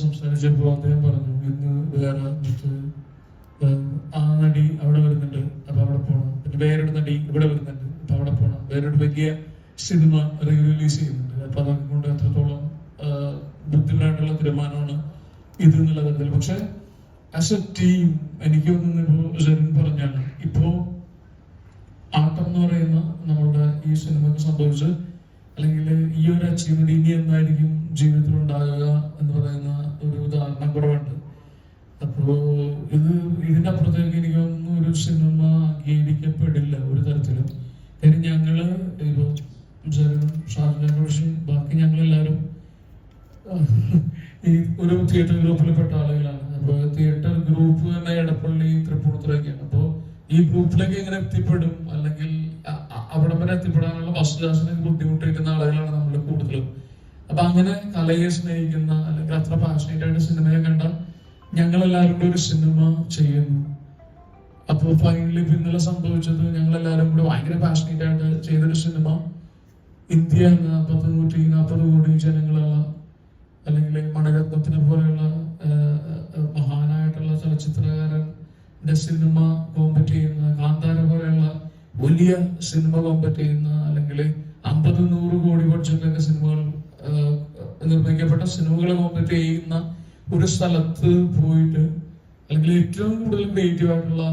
സംസാരിച്ചപ്പോൾ അദ്ദേഹം പറഞ്ഞു ഇന്ന് വേറെ ആ നടി അവിടെ വരുന്നുണ്ട് അപ്പൊ അവിടെ പോകണം പിന്നെ വേറൊരു നടി ഇവിടെ വരുന്നുണ്ട് അപ്പൊ അവിടെ പോകണം വേറൊരു വലിയ സിനിമ റിലീസ് ചെയ്യുന്നുണ്ട്. അപ്പൊ അതൊക്കെ എത്രത്തോളം ബുദ്ധിമുട്ടായിട്ടുള്ള തീരുമാനമാണ് ഇത് എന്നുള്ള പക്ഷെ ആസ് എ ടീം എനിക്ക് തോന്നുന്നു ഇപ്പോ ജെറിൻ പറഞ്ഞാണ് ഇപ്പോ ആട്ടം എന്ന് പറയുന്ന നമ്മളുടെ ഈ സിനിമക്ക് സംഭവിച്ച് അല്ലെങ്കിൽ ഈ ഒരു അച്ചീവ്മെന്റ് ഇനി എന്തായിരിക്കും ജീവിതത്തിൽ ഉണ്ടാകുക എന്ന് പറയുന്ന ഒരു ഉദാഹരണം കൂടെ ഉണ്ട് അപ്പോ ഇത് ഇതിന്റെ അപ്പുറത്തേക്ക് എനിക്കൊന്നും ഒരു സിനിമ അംഗീകരിക്കപ്പെടില്ല ഒരു തരത്തിലും. കാര്യം ഞങ്ങൾ ഇപ്പൊ ജെറിനും ഷാജാൻ ബാക്കി ഞങ്ങളെല്ലാവരും ഈ ഒരു തിയേറ്റർ ഗ്രൂപ്പിൽ പെട്ട ആളുകളാണ്. അപ്പൊ തിയേറ്റർ ഗ്രൂപ്പ് തന്നെ എടപ്പള്ളി തൃപ്പൂണിത്തുറയൊക്കെയാണ്. അപ്പൊ ഈ ഗ്രൂപ്പിലേക്ക് എങ്ങനെ എത്തിപ്പെടും അല്ലെങ്കിൽ അവിടെ വരെ എത്തിപ്പെടാനുള്ള വസ്തുദാസന ബുദ്ധിമുട്ടിരിക്കുന്ന ആളുകളാണ് നമ്മൾ കൂടുതലും. അപ്പൊ അങ്ങനെ കലയെ സ്നേഹിക്കുന്ന അല്ലെങ്കിൽ അത്ര പാഷനേറ്റ് ആയിട്ട് സിനിമയെ കണ്ട ഞങ്ങൾ എല്ലാവരും കൂടെ ഒരു സിനിമ ചെയ്യുന്നു. അപ്പോൾ ഫൈനലി ഇന്നലെ സംഭവിച്ചത് ഞങ്ങൾ എല്ലാവരും കൂടി ഭയങ്കര പാഷനേറ്റ് ആയിട്ട് ചെയ്തൊരു സിനിമ. ഇന്ത്യ എന്ന പത്ത് നൂറ്റി നാൽപ്പത് കോടി ജനങ്ങളുള്ള അല്ലെങ്കിൽ മണിരത്നത്തിനെ പോലെയുള്ള മഹാനായിട്ടുള്ള ചലച്ചിത്രകാരന്റെ സിനിമ കോമ്പറ്റ് ചെയ്യുന്ന കാന്താര പോലെയുള്ള വലിയ സിനിമ കോമ്പറ്റ് ചെയ്യുന്ന അല്ലെങ്കിൽ അമ്പത് നൂറ് കോടി ബഡ്ജറ്റിലൊക്കെ സിനിമകൾ നിർമ്മിക്കപ്പെട്ട സിനിമകൾ കോമ്പറ്റ് ചെയ്യുന്ന ഒരു സ്ഥലത്ത് പോയിട്ട് അല്ലെങ്കിൽ ഏറ്റവും കൂടുതൽ ക്രിയേറ്റീവ് ആയിട്ടുള്ള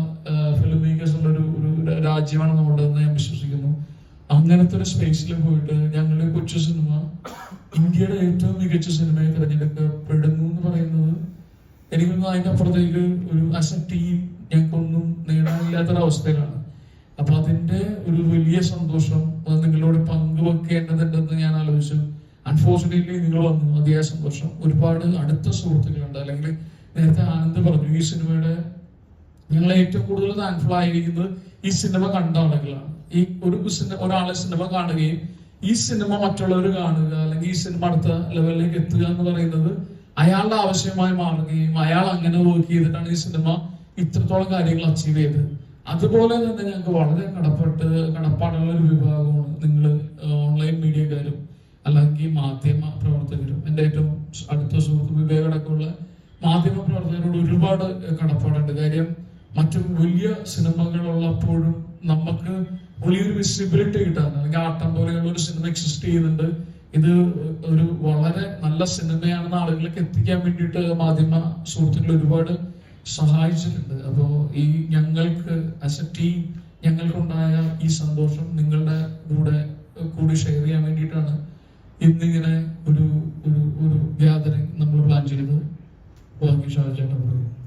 ഫിലിം മേക്കേഴ്സ് ഉള്ള ഒരു ഒരു രാജ്യമാണ് നമ്മുടെ എന്ന് ഞാൻ വിശ്വസിക്കുന്നു. അങ്ങനത്തെ ഒരു സ്പേസിൽ പോയിട്ട് ഞങ്ങളുടെ കൊച്ചു സിനിമ ഇന്ത്യയുടെ ഏറ്റവും മികച്ച സിനിമയെ തിരഞ്ഞെടുക്കപ്പെടുന്നു എന്ന് പറയുന്നത് എനിക്കൊന്നും അതിന്റെ അപ്പുറത്തേക്ക് ഒരു ആസ് എ ടീം ഞങ്ങൾക്കൊന്നും നേടാനില്ലാത്തൊരവസ്ഥയിലാണ്. അപ്പൊ അതിന്റെ ഒരു വലിയ സന്തോഷം നിങ്ങളോട് നിങ്ങളോട് പങ്കുവെക്കേണ്ടതുണ്ടെന്ന് ഞാൻ ആലോചിച്ചു. അൺഫോർച്ചുനേറ്റ്ലി നിങ്ങൾ വന്നു. അതിയായ സന്തോഷം ഒരുപാട് അടുത്ത സുഹൃത്തുക്കളുണ്ട്. അല്ലെങ്കിൽ നേരത്തെ ആനന്ദ് പറഞ്ഞു ഈ സിനിമയുടെ ഞങ്ങൾ ഏറ്റവും കൂടുതൽ താങ്ക്ഫുൾ ആയിരിക്കുന്നത് ഈ സിനിമ കണ്ട ആളുകളാണ്. ഈ ഒരു സിനിമ ഒരാളെ സിനിമ കാണുകയും ഈ സിനിമ മറ്റുള്ളവർ കാണുക അല്ലെങ്കിൽ ഈ സിനിമ അടുത്ത ലെവലിലേക്ക് എത്തുക എന്ന് പറയുന്നത് അയാളുടെ ആവശ്യമായി മാറുകയും അയാൾ അങ്ങനെ വർക്ക് ചെയ്തിട്ടാണ് ഈ സിനിമ ഇത്രത്തോളം കാര്യങ്ങൾ അച്ചീവ് ചെയ്തത്. അതുപോലെ തന്നെ ഞങ്ങൾക്ക് വളരെ കടപ്പെട്ട് കടപ്പാടുള്ള ഒരു വിഭാഗമാണ് നിങ്ങൾ ഓൺലൈൻ മീഡിയക്കാരും അല്ലെങ്കിൽ മാധ്യമ പ്രവർത്തകരും എന്റെ ഏറ്റവും അടുത്ത സുഹൃത്ത് വിവേക് അടക്കമുള്ള മാധ്യമ പ്രവർത്തകരോട് ഒരുപാട് കടപ്പാടുണ്ട്. കാര്യം മറ്റു വലിയ സിനിമകളുള്ളപ്പോഴും നമുക്ക് വലിയൊരു വിസിബിലിറ്റി കിട്ടാൻ അല്ലെങ്കിൽ ആട്ടം പോലെയുള്ള ഒരു സിനിമ എക്സിസ്റ്റ് ചെയ്യുന്നുണ്ട്. ഇത് ഒരു വളരെ നല്ല സിനിമയാണെന്ന് ആളുകളിലേക്ക് എത്തിക്കാൻ വേണ്ടിയിട്ട് മാധ്യമ സുഹൃത്തുക്കൾ ഒരുപാട് സഹായിച്ചിട്ടുണ്ട്. അപ്പോൾ ഈ ഞങ്ങൾക്ക് ആസ് എ ടീം ഞങ്ങൾക്കുണ്ടായ ഈ സന്തോഷം നിങ്ങളുടെ കൂടെ കൂടി ഷെയർ ചെയ്യാൻ വേണ്ടിയിട്ടാണ് ഇന്നിങ്ങനെ ഒരു ഒരു ഒരു